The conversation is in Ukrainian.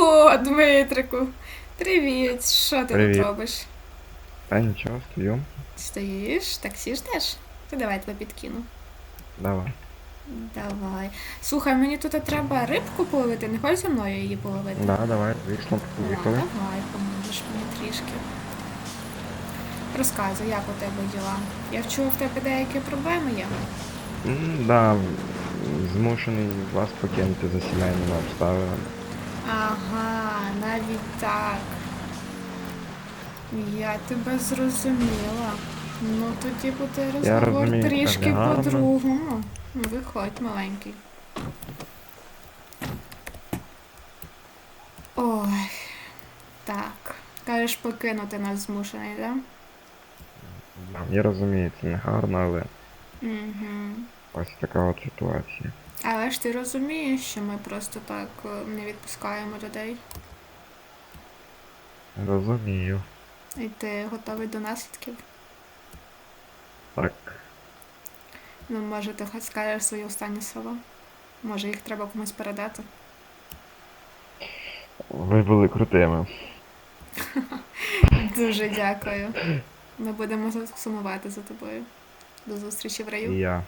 О, Дмитрику. Привіт. Що ти Привіт. тут робиш? Та нічого, стою. Стоїш? Таксі ждеш? То давай тебе підкину. Давай. Давай. Слухай, мені тут треба рибку половити, не хочеш зі мною її половити? Да, давай, Ну, поїхали. давай, поможеш мені трішки. Розказуй, як у тебе діла? Я вчула, в тебе деякі проблеми є. М, Да, змушений вас покинути за сімейними обставинами. Ага, навіть так. Я тебе зрозуміла. Ну тоді буде розговор розумію, трішки по-другому. Виходь, маленький. Ой. Так. Кажеш, покинути нас змушений, да? Я розумію, це не гарно, але Угу. Ось така от ситуація. Але ж ти розумієш, що ми просто так е, не відпускаємо людей. Розумію. І ти готовий до наслідків? Так. Ну, може, ти хоч скажеш свої останні слова? Може, їх треба комусь передати? Ви були крутими. Дуже дякую. Ми будемо сумувати за тобою. До зустрічі в раю. я.